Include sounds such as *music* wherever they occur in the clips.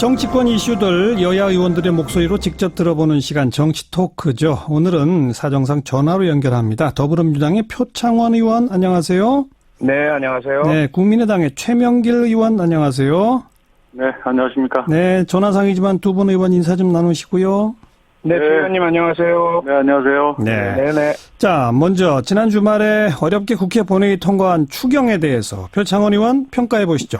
정치권 이슈들 여야 의원들의 목소리로 직접 들어보는 시간 정치 토크죠. 오늘은 사정상 전화로 연결합니다. 더불어민주당의 표창원 의원 안녕하세요. 네, 안녕하세요. 네, 국민의당의 최명길 의원 안녕하세요. 네, 안녕하십니까. 네, 전화상이지만 두 분 의원 인사 좀 나누시고요. 네, 네. 최 의원님 안녕하세요. 네, 안녕하세요. 네. 네네. 자, 먼저 지난 주말에 어렵게 국회 본회의 통과한 추경에 대해서 표창원 의원 평가해 보시죠.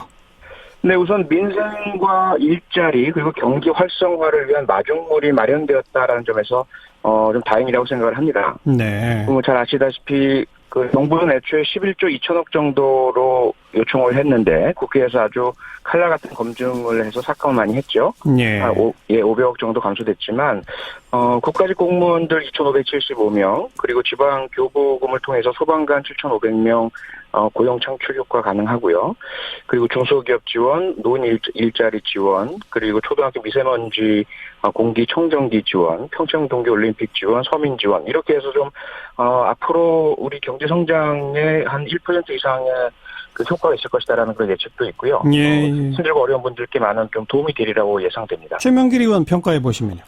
네, 우선 민생과 일자리 그리고 경기 활성화를 위한 마중물이 마련되었다라는 점에서 어, 좀 다행이라고 생각을 합니다. 네. 뭐잘 아시다시피 그 정부는 애초에 11조 2천억 정도로 요청을 했는데 국회에서 아주 칼날 같은 검증을 해서 삭감을 많이 했죠. 예. 아, 오, 예, 500억 정도 감소됐지만 어, 국가직 공무원들 2,575명 그리고 지방 교부금을 통해서 소방관 7,500명 어, 고용 창출 효과 가능하고요. 그리고 중소기업 지원, 노인 일, 일자리 지원, 그리고 초등학교 미세먼지 어, 공기 청정기 지원, 평창 동계 올림픽 지원, 서민 지원 이렇게 해서 좀 어, 앞으로 우리 경제 성장의 한1% 이상의 그 효과가 있을 것이다라는 그런 예측도 있고요. 예, 어, 예. 힘들고 어려운 분들께 많은 좀 도움이 되리라고 예상됩니다. 최명길 의원 평가해 보시면요.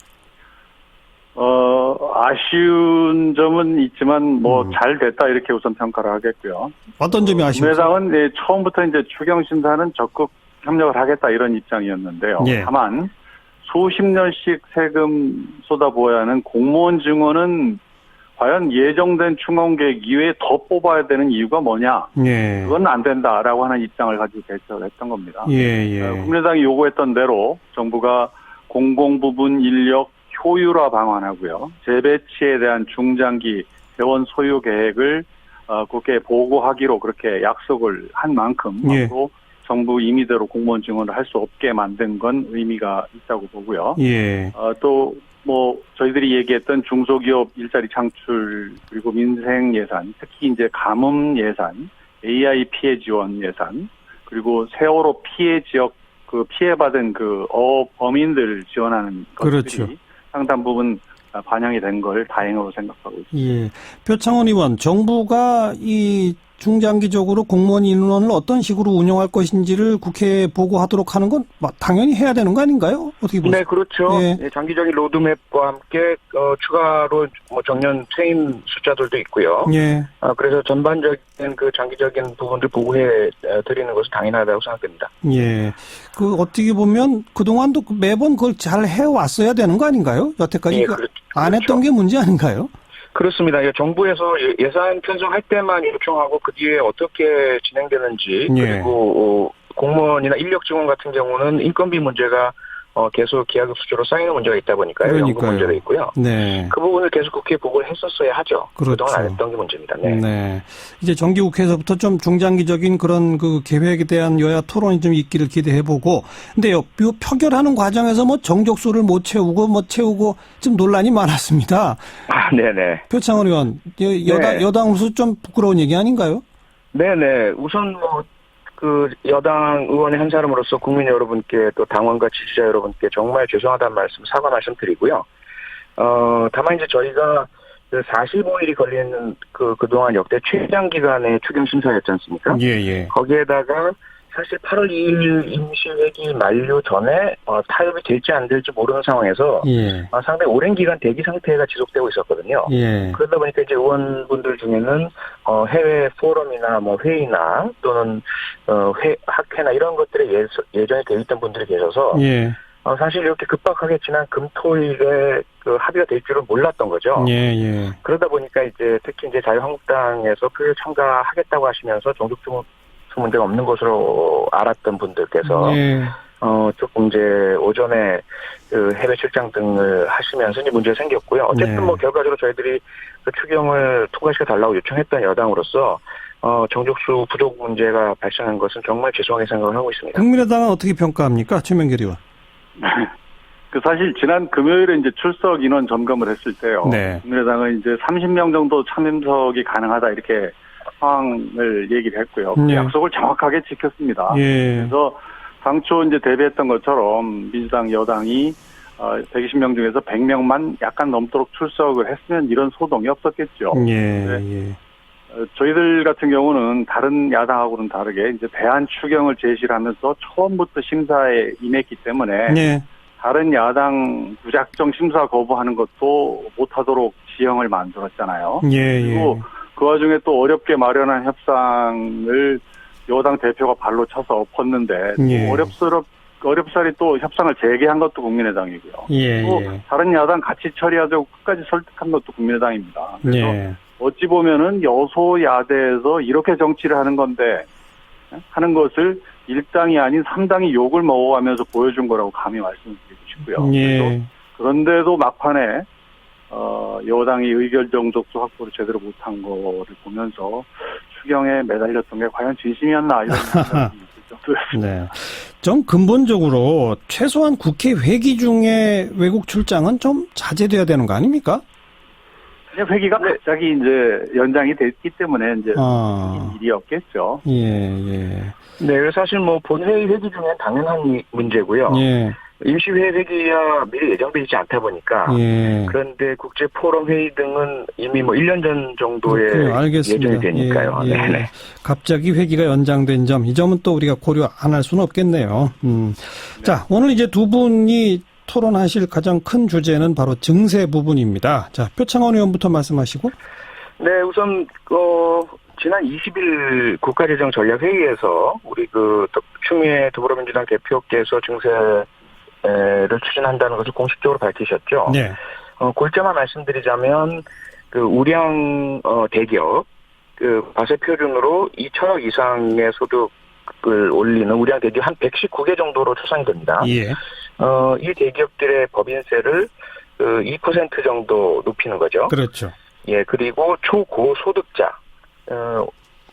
어, 아쉬운 점은 있지만 뭐 음. 잘 됐다 이렇게 우선 평가를 하겠고요. 어떤 점이 아쉬우세요? 국민의당은 네, 처음부터 이제 추경 심사는 적극 협력을 하겠다 이런 입장이었는데요. 예. 다만 수십 년씩 세금 쏟아부어야 하는 공무원 증원은 과연 예정된 충원 계획 이외에 더 뽑아야 되는 이유가 뭐냐? 예. 그건 안 된다라고 하는 입장을 가지고 결정을 했던 겁니다. 예, 예. 어, 국민의당이 요구했던 대로 정부가 공공 부분 인력 효율화 방안하고요. 재배치에 대한 중장기 재원 소요 계획을 어, 국회에 보고하기로 그렇게 약속을 한 만큼 예. 앞으로 정부 임의대로 공무원 증원을 할 수 없게 만든 건 의미가 있다고 보고요. 예. 어, 또, 뭐, 저희들이 얘기했던 중소기업 일자리 창출, 그리고 민생 예산, 특히 이제 가뭄 예산, AI 피해 지원 예산, 그리고 세월호 피해 지역, 그 피해받은 그 어, 범인들 지원하는 것들이 그렇죠. 상당 부분 반영이 된 걸 다행으로 생각하고 있습니다. 예. 표창원 의원, 정부가 이 중장기적으로 공무원 인원을 어떤 식으로 운영할 것인지를 국회에 보고하도록 하는 건 마- 당연히 해야 되는 거 아닌가요? 어떻게 보세요? 네, 그렇죠. 예. 예, 장기적인 로드맵과 함께 어, 추가로 뭐 정년 퇴임 숫자들도 있고요. 예. 어, 그래서 전반적인 그 장기적인 부분들 보고해 어, 드리는 것은 당연하다고 생각됩니다. 예. 그 어떻게 보면 그동안도 그 매번 그걸 잘 해왔어야 되는 거 아닌가요? 여태까지 예, 그 그렇- 안 했던 게 문제 아닌가요? 그렇습니다. 예, 정부에서 예- 예산 편성할 때만 요청하고 그 뒤에 어떻게 진행되는지 예. 그리고 어, 공무원이나 인력 증원 같은 경우는 인건비 문제가 어, 계속 기하급 수주로 쌓이는 문제가 있다 보니까요. 연금 그러니까요. 문제도 있고요. 네. 그 부분을 계속 국회에 보고를 했었어야 하죠. 그렇죠. 그동안 안 했던 게 문제입니다. 네. 네. 이제 정기국회에서부터 좀 중장기적인 그런 그 계획에 대한 여야 토론이 좀 있기를 기대해보고, 근데 요, 요 표결하는 과정에서 뭐 정족수를 못 채우고 뭐 채우고 좀 논란이 많았습니다. 아, 네네. 표창원 의원, 여, 여당, 네. 여당으로서 좀 부끄러운 얘기 아닌가요? 네네. 우선 뭐, 그, 여당 의원의 한 사람으로서 국민 여러분께 또 당원과 지지자 여러분께 정말 죄송하다는 말씀, 사과 말씀 드리고요. 어, 다만 이제 저희가 그 45일이 걸리는 그, 그동안 역대 최장 기간의 추경 심사였지 않습니까? 예, 예. 거기에다가 사실 8월 2일 임시회기 만료 전에 어, 타협이 될지 안 될지 모르는 상황에서 예. 어, 상당히 오랜 기간 대기 상태가 지속되고 있었거든요. 예. 그러다 보니까 이제 의원분들 중에는 어, 해외 포럼이나 뭐 회의나 또는 어, 회, 학회나 이런 것들에 예, 예정에 되어 있던 분들이 계셔서 예. 어, 사실 이렇게 급박하게 지난 금토일에 그 합의가 될 줄은 몰랐던 거죠. 예, 예. 그러다 보니까 이제 특히 이제 자유한국당에서 표결 참가하겠다고 하시면서 종족주 문제가 없는 것으로 알았던 분들께서 예. 어, 조금 이제 오전에 그 해외 출장 등을 하시면서 이제 문제가 생겼고요. 어쨌든 네. 뭐 결과적으로 저희들이 그 추경을 통과시켜 달라고 요청했던 여당으로서 어, 정족수 부족 문제가 발생한 것은 정말 죄송하게 생각을 하고 있습니다. 국민의당은 어떻게 평가합니까? 최명길 의원. *laughs* 그 사실 지난 금요일에 이제 출석 인원 점검을 했을 때요. 네. 국민의당은 이제 30명 정도 참임석이 가능하다 이렇게 상황을 얘기를 했고요. 그 네. 약속을 정확하게 지켰습니다. 예. 그래서 당초 이제 대비했던 것처럼 민주당 여당이 어, 120명 중에서 100명만 약간 넘도록 출석을 했으면 이런 소동이 없었겠죠. 예, 네. 예. 어, 저희들 같은 경우는 다른 야당하고는 다르게 이제 대안 추경을 제시를 하면서 처음부터 심사에 임했기 때문에 네. 다른 야당 무작정 심사 거부하는 것도 못하도록 지형을 만들었잖아요. 예, 그리고 예. 그 와중에 또 어렵게 마련한 협상을 여당 대표가 발로 쳐서 엎었는데 또 예. 어렵스럽 어렵사리 또 협상을 재개한 것도 국민의당이고요. 예, 또 예. 다른 야당 같이 처리하자고 끝까지 설득한 것도 국민의당입니다. 그래서 예. 어찌 보면은 여소야대에서 이렇게 정치를 하는 건데 하는 것을 1당이 아닌 3당이 욕을 먹어가면서 보여준 거라고 감히 말씀드리고 싶고요. 예. 그런데도 막판에 어, 여당이 의결 정족수 확보를 제대로 못한 거를 보면서 추경에 매달렸던 게 과연 진심이었나 이런 *laughs* 생각이 들죠. 네. 좀 근본적으로 최소한 국회 회기 중에 외국 출장은 좀 자제돼야 되는 거 아닙니까? 회기가 갑자기 이제 연장이 됐기 때문에 이제 아. 일이었겠죠. 예, 예. 네, 사실 뭐 본회의 회기 중엔 당연한 이- 문제고요. 예. 임시회의 회기야 미리 예정돼 있지 않다 보니까 예. 그런데 국제 포럼 회의 등은 이미 뭐 1년 전 정도에 그래요, 알겠습니다. 예정이 되니까요. 예, 예. 네네. 갑자기 회기가 연장된 점, 이 점은 또 우리가 고려 안 할 수는 없겠네요. 음. 자, 오늘 이제 두 분이 토론하실 가장 큰 주제는 바로 증세 부분입니다. 자, 표창원 의원부터 말씀하시고. 네, 우선 어, 지난 20일 국가재정전략회의에서 우리 그 더- 추미애 더불어민주당 대표께서 증세 를 추진한다는 것을 공식적으로 밝히셨죠. 네. 어, 골자만 말씀드리자면 그 우량 어, 대기업 그 과세 표준으로 2천억 이상의 소득을 올리는 우량 대기업 한 119개 정도로 추산이 됩니다. 예. 어, 이 대기업들의 법인세를 그2% 정도 높이는 거죠. 그렇죠. 예, 그리고 초고소득자, 어,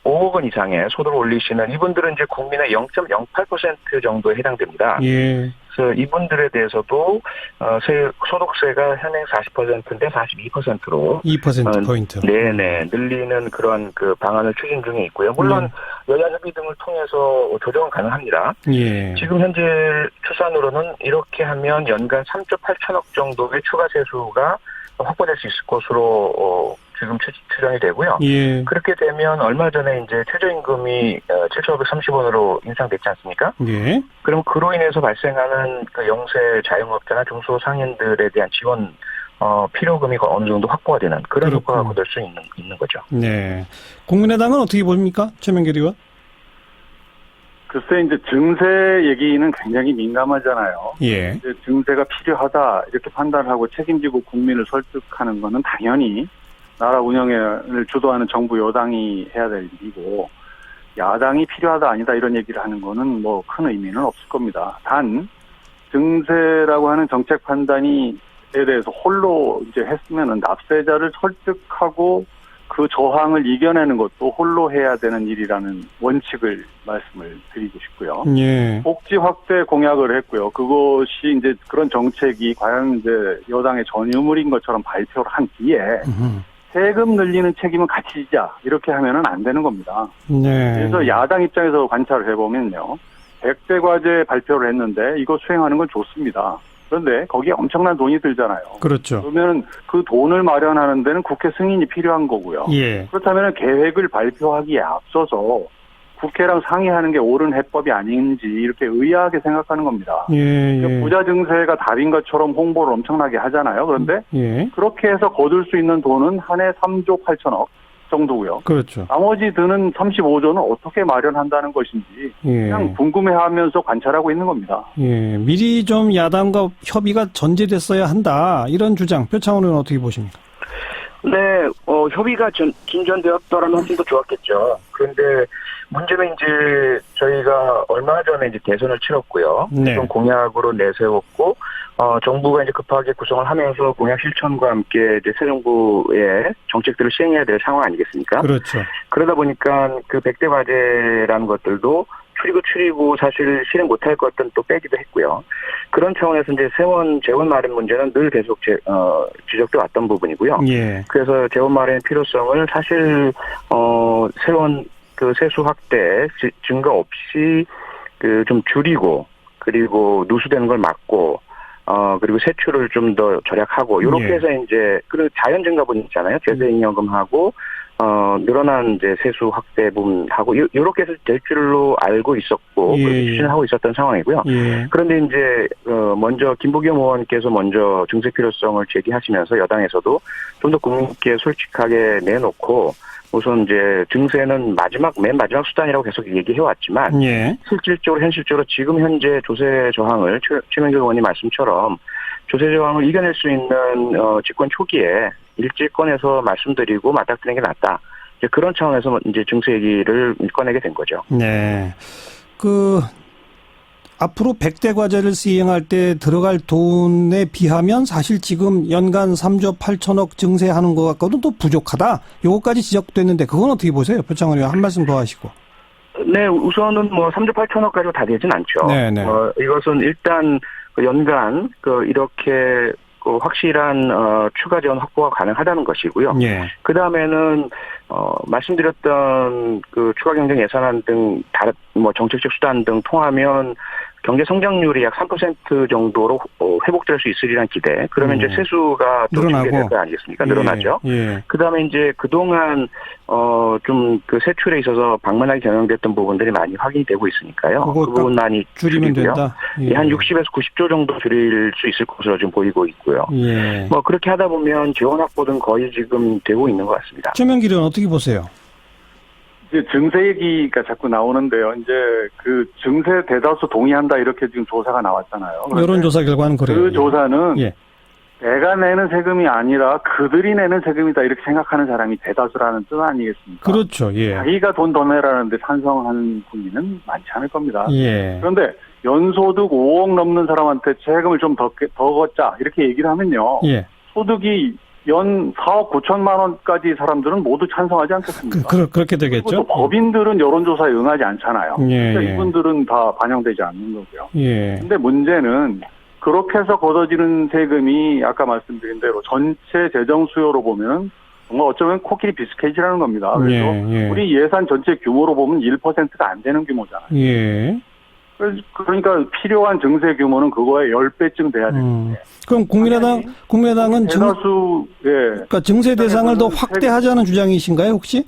5억 원 이상의 소득을 올리시는 이분들은 이제 국민의 0.08% 정도에 해당됩니다. 예. 그래서 이분들에 대해서도 어, 세, 소득세가 현행 40%인데 42%로 2%포인트. 네네 늘리는 그런 그 방안을 추진 중에 있고요. 물론 여야 협의 등을 통해서 조정은 가능합니다. 예. 지금 현재 추산으로는 이렇게 하면 연간 3조 8천억 정도의 추가 세수가 확보될 수 있을 것으로 어, 지금 추, 추정이 되고요. 예. 그렇게 되면 얼마 전에 이제 최저임금이 7,530원으로 인상됐지 않습니까? 예. 그럼 그로 인해서 발생하는 그 영세 자영업자나 중소상인들에 대한 지원 어, 필요금이 어느 정도 확보가 되는 그런 그렇군요. 효과가 거둘 수 있는 있는 거죠. 네. 국민의당은 어떻게 봅니까? 최명길 의원? 글쎄 이제 증세 얘기는 굉장히 민감하잖아요. 예. 이제 증세가 필요하다 이렇게 판단하고 책임지고 국민을 설득하는 거는 당연히 나라 운영을 주도하는 정부 여당이 해야 될 일이고 야당이 필요하다 아니다 이런 얘기를 하는 거는 뭐 큰 의미는 없을 겁니다. 단 증세라고 하는 정책 판단이 에 대해서 홀로 이제 했으면은 납세자를 설득하고 그 저항을 이겨내는 것도 홀로 해야 되는 일이라는 원칙을 말씀을 드리고 싶고요. 예. 복지 확대 공약을 했고요. 그것이 이제 그런 정책이 과연 이제 여당의 전유물인 것처럼 발표를 한 뒤에 음. 세금 늘리는 책임은 같이 지자 이렇게 하면은 안 되는 겁니다. 네. 그래서 야당 입장에서 관찰을 해보면요. 100대 과제 발표를 했는데 이거 수행하는 건 좋습니다. 그런데 거기에 엄청난 돈이 들잖아요. 그렇죠. 그러면 그 돈을 마련하는 데는 국회 승인이 필요한 거고요. 예. 그렇다면 계획을 발표하기에 앞서서 국회랑 상의하는 게 옳은 해법이 아닌지 이렇게 의아하게 생각하는 겁니다. 예. 그러니까 예. 부자 증세가 답인 것처럼 홍보를 엄청나게 하잖아요. 그런데 예. 그렇게 해서 거둘 수 있는 돈은 한 해 3조 8천억 정도고요. 그렇죠. 나머지 드는 35조는 어떻게 마련한다는 것인지 예. 그냥 궁금해하면서 관찰하고 있는 겁니다. 예. 미리 좀 야당과 협의가 전제됐어야 한다. 이런 주장. 표창원 의원 어떻게 보십니까? 네, 어, 협의가 전, 진전되었더라면 훨씬 더 좋았겠죠. 그런데 문제는 이제 저희가 얼마 전에 이제 대선을 치렀고요. 네. 좀 공약으로 내세웠고, 어, 정부가 이제 급하게 구성을 하면서 공약 실천과 함께 이제 새 정부의 정책들을 시행해야 될 상황 아니겠습니까? 그렇죠. 그러다 보니까 그 백대 과제라는 것들도 추리고 추리고 사실 실행 못할 것들은 또 빼기도 했고요. 그런 차원에서 이제 세원 재원 마련 문제는 늘 계속 제, 어, 지적돼 왔던 부분이고요. 예. 그래서 재원 마련의 필요성을 사실 어 세원 그 세수 확대 지- 증거 없이 그 좀 줄이고 그리고 누수되는 걸 막고 어 그리고 세출을 좀 더 절약하고 이렇게 예. 해서 이제 그리고 자연 증가분 있잖아요. 재생연금하고 어, 늘어난 이제 세수 확대 부분하고 요- 요렇게 해서 될 줄로 알고 있었고 예, 그렇게 예. 추진을 하고 있었던 상황이고요. 예. 그런데 이제 어, 먼저 김부겸 의원께서 먼저 증세 필요성을 제기하시면서 여당에서도 좀 더 국민께 솔직하게 내놓고 우선 이제 증세는 마지막 맨 마지막 수단이라고 계속 얘기해 왔지만 예. 실질적으로 현실적으로 지금 현재 조세 저항을 최- 최명길 의원님 말씀처럼 조세 저항을 이겨낼 수 있는 어, 집권 초기에 일찍 꺼내서 말씀드리고 맞닥뜨리는 게 낫다. 이제 그런 차원에서 이제 증세 얘기를 꺼내게 된 거죠. 네. 그 앞으로 100대 과제를 시행할 때 들어갈 돈에 비하면 사실 지금 연간 3조 8천억 증세하는 것 같고도 또 부족하다. 요거까지 지적됐는데 그건 어떻게 보세요? 표창원 의원 한 말씀 더 하시고. 네, 우선은 뭐 3조 8천억 가지고 다 되진 않죠. 네, 네. 어, 이것은 일단 그 연간 그 이렇게 그 확실한 어, 추가 지원 확보가 가능하다는 것이고요. 예. 그 다음에는 어, 말씀드렸던 그 추가 경쟁 예산안 등 다른 뭐 정책적 수단 등 통하면 경제 성장률이 약 3% 정도로 어, 회복될 수 있으리란 기대. 그러면 음. 이제 세수가 또 늘어나고. 될거 아니겠습니까? 늘어나죠. 예. 예. 그다음에 이제 그동안 어좀 그 세출에 있어서 방만하게 경영됐던 부분들이 많이 확인이 되고 있으니까요. 그 부분 많이 줄이면 줄이고요. 된다. 예, 한 60에서 90조 정도 줄일 수 있을 것으로 지금 보이고 있고요. 예. 뭐 그렇게 하다 보면 지원 확보 등 거의 지금 되고 있는 것 같습니다. 최명길 의원 어떻게 보세요? 이제 증세 얘기가 자꾸 나오는데요. 이제 그 증세 대다수 동의한다 이렇게 지금 조사가 나왔잖아요. 여론조사 결과는 그래요. 그 조사는 예. 내가 내는 세금이 아니라 그들이 내는 세금이다 이렇게 생각하는 사람이 대다수라는 뜻 아니겠습니까? 그렇죠. 예. 자기가 돈 더 내라는데 찬성하는 국민은 많지 않을 겁니다. 예. 그런데 연소득 5억 넘는 사람한테 세금을 좀 더 더 걷자 이렇게 얘기를 하면요. 예. 소득이 연 4억 9천만 원까지 사람들은 모두 찬성하지 그, 않겠습니까? 그, 그 렇게 그리고 되겠죠? 또 법인들은 여론조사에 응하지 않잖아요. 예, 그러니까 예. 이분들은 다 반영되지 않는 거고요. 예. 근데 문제는 그렇게 해서 걷어지는 세금이 아까 말씀드린 대로 전체 재정 수요로 보면 정말 어쩌면 코끼리 비스켓이라는 겁니다. 그래서 예, 예. 우리 예산 전체 규모로 보면 1%가 안 되는 규모잖아요. 예. 그러니까 필요한 증세 규모는 그거의 10배쯤 돼야 되는데 음. 그럼 국민의당, 국민의당은 증, 대다수 예 그러니까 증세 대상을 더 확대하자는 주장이신가요, 혹시?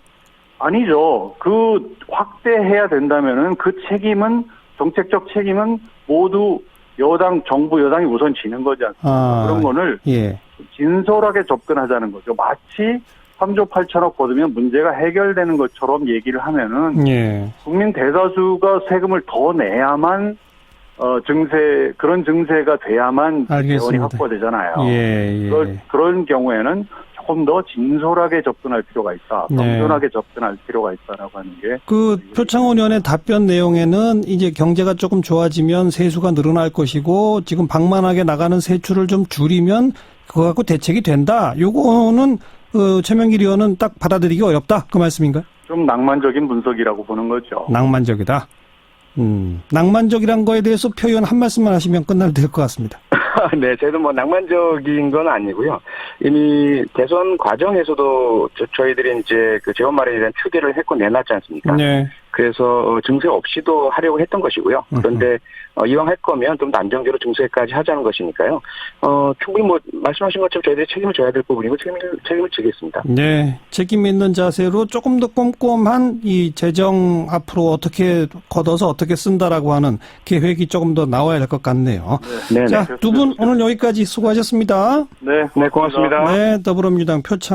아니죠. 그 확대해야 된다면은 그 책임은 정책적 책임은 모두 여당 정부 여당이 우선 지는 거지 않습니까? 아, 그런 거를 예. 진솔하게 접근하자는 거죠. 마치 3조 8천억 받으면 문제가 해결되는 것처럼 얘기를 하면은 예. 국민 대다수가 세금을 더 내야만 어 증세 그런 증세가 돼야만. 재원이 확보되잖아요. 예, 예. 그럴, 그런 경우에는 조금 더 진솔하게 접근할 필요가 있다. 네. 겸손하게 접근할 필요가 있다라고 하는 게 그 표창원 의원의 답변 내용에는 이제 경제가 조금 좋아지면 세수가 늘어날 것이고 지금 방만하게 나가는 세출을 좀 줄이면 그거 갖고 대책이 된다. 요거는 어, 최명길 의원은 딱 받아들이기 어렵다. 그 말씀인가요? 좀 낭만적인 분석이라고 보는 거죠. 낭만적이다. 음, 낭만적이란 거에 대해서 표현 한 말씀만 하시면 끝날 될 것 같습니다. *laughs* 네, 저희도 뭐 낭만적인 건 아니고요. 이미 대선 과정에서도 저, 희들이 이제 그 재원 마련에 대한 표기를 했고 내놨지 않습니까? 네. 그래서 어, 증세 없이도 하려고 했던 것이고요. 그런데 어, 이왕 할 거면 좀더 안정적으로 증세까지 하자는 것이니까요. 어, 충분히 뭐 말씀하신 것처럼 저희들이 책임을 져야 될 부분이고 책임을 책임을 지겠습니다. 네, 책임 있는 자세로 조금 더 꼼꼼한 이 재정 앞으로 어떻게 걷어서 어떻게 쓴다라고 하는 계획이 조금 더 나와야 될 것 같네요. 네, 네. 자, 두 분 오늘 여기까지 수고하셨습니다. 네, 네, 고맙습니다. 네, 더불어민주당 표창